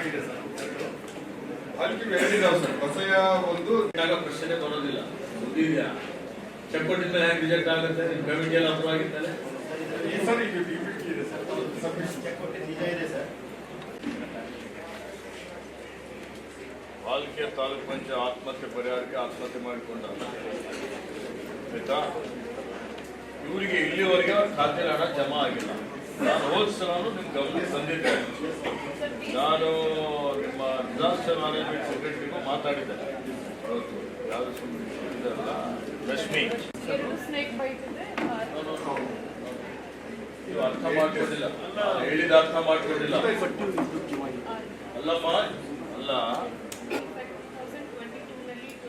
ಆಗಿದೆ ಸರ್ ಅದಕ್ಕೆ ಎರಡಿದಾವೆ ಸರ್ ಹೊಸಯ ಒಂದು ಪ್ರಶ್ನೆ ಬರೋದಿಲ್ಲ ಮುಗಿದ್ಯಾ ಚಪ್ಪಟ್ಟಿಂದ ಹೇಗೆ ರಿಜೆಕ್ಟ್ ಆಗುತ್ತೆ ನಿಮ್ಮ ಅಪ್ರೂವ್ ಆಗಿದ್ದಾರೆ ಈ ಸರಿ ಇದು ಸರ್ ನಿಜ ಇದೆ ಸರ್ ಪಾಲಿಕೆ ತಾಲೂಕು ಪಂಚಾಯತ್ ಆತ್ಮಹತ್ಯೆ ಪರಿಹಾರಕ್ಕೆ ಆತ್ಮಹತ್ಯೆ ಮಾಡಿಕೊಂಡ ಆಯ್ತಾ? ಇವರಿಗೆ ಇಲ್ಲಿವರೆಗೆ ಖಾತೆ ಹಣ ಜಮಾ ಆಗಿಲ್ಲ. ನಾನು ಹೋದ ಸಲನು ನಿಮ್ ಗಮನಕ್ಕೆ ತಂದಿದ್ದೆ. ನಾನು ನಿಮ್ಮ ಡಿಸಾಸ್ಟರ್ ಮ್ಯಾನೇಜ್ಮೆಂಟ್ ಸೆಕ್ರೆಟರಿಗೂ ಮಾತಾಡಿದ್ದೆ ಯಾರು ಸುಮ್ಮನೆ ರಶ್ಮಿ. ಎರಡು ಸ್ನೇಕ್ ಬೈಟ್ ಇದೆ ನೀವು ಅರ್ಥ ಮಾಡ್ಕೊಂಡಿಲ್ಲ. ಹೇಳಿದ ಅರ್ಥ ಮಾಡ್ಕೊಂಡಿಲ್ಲ. ಅಲ್ಲಪ್ಪ ಅಲ್ಲ.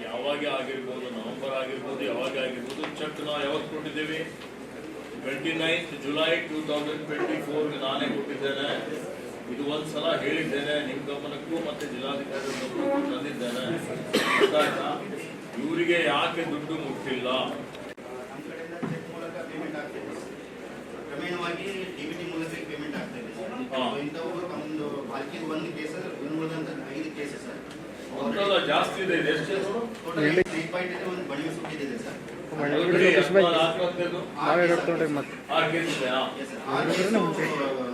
ಯಾವಾಗ ಆಗಿರ್ಬೋದು ನವೆಂಬರ್ ಆಗಿರ್ಬೋದು ಯಾವಾಗ ಆಗಿರ್ಬೋದು ಚೆಕ್ ನಾವು ಯಾವತ್ತು ಕೊಟ್ಟಿದ್ದೀವಿ? Twenty ninth July two thousand twenty ಫೋರ್ಗೆ ನಾನೇ ಕೊಟ್ಟಿದ್ದೇನೆ. ಇದು ಒಂದ್ಸಲ ಹೇಳಿದ್ದೇನೆ ನಿಮ್ಮ ಗಮನಕ್ಕೂ ಮತ್ತೆ ಜಿಲ್ಲಾಧಿಕಾರಿ ಗಮನಕ್ಕೂ ತಂದಿದ್ದೇನೆ. ಇವರಿಗೆ ಯಾಕೆ ದುಡ್ಡು ಮುಟ್ಟಿಲ್ಲ? ಕ್ರಮೇಣವಾಗಿ ಡಿಬಿಟಿ ಮೂಲಕ ಪೇಮೆಂಟ್ ಆಗ್ತಾ ಇದೆ ಒಂದು ಒಂದು ಕೇಸ್ ಉಳಿದಂತ ಐದು ಜಾಸ್ತಿ ಇದೆ ಎಷ್ಟು ಬಣ್ಣ ಏಟ್ ಪಾಯಿಂಟ್ ಇದೆ ಒಂದು ಸುಟ್ಟಿದೆ ನಾವೇ ಮತ್ತೆ.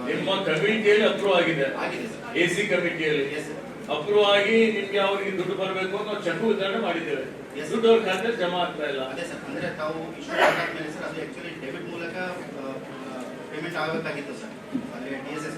ನಿಮ್ಮ ಕಮಿಟಿಯಲ್ಲಿ ಅಪ್ರೂವ್ ಆಗಿದೆ. ಎ ಸಿ ಕಮಿಟಿಯಲ್ಲಿ. ಅಪ್ರೂವ್ ಆಗಿ ನಿಮ್ಗೆ ಅವ್ರಿಗೆ ದುಡ್ಡು ಬರಬೇಕು ಅಂತ ನಾವು ಚೆಕ್ ವಿತರಣೆ ಮಾಡಿದ್ದೇವೆ. ದುಡ್ಡು ಅವ್ರ ಖಾತೆ ಜಮಾ ಆಗ್ತಾ ಇಲ್ಲ. ಅದೇ ಸರ್ ಅಂದ್ರೆ ತಾವು ಇಷ್ಟು ಸರ್ ಅದು ಆಕ್ಚುಲಿ ಡೆಬಿಟ್ ಮೂಲಕ ಪೇಮೆಂಟ್ ಆಗಬೇಕಾಗಿತ್ತು ಸರ್. ಅಲ್ಲಿ ಡಿ ಎಸ್ ಎಸ್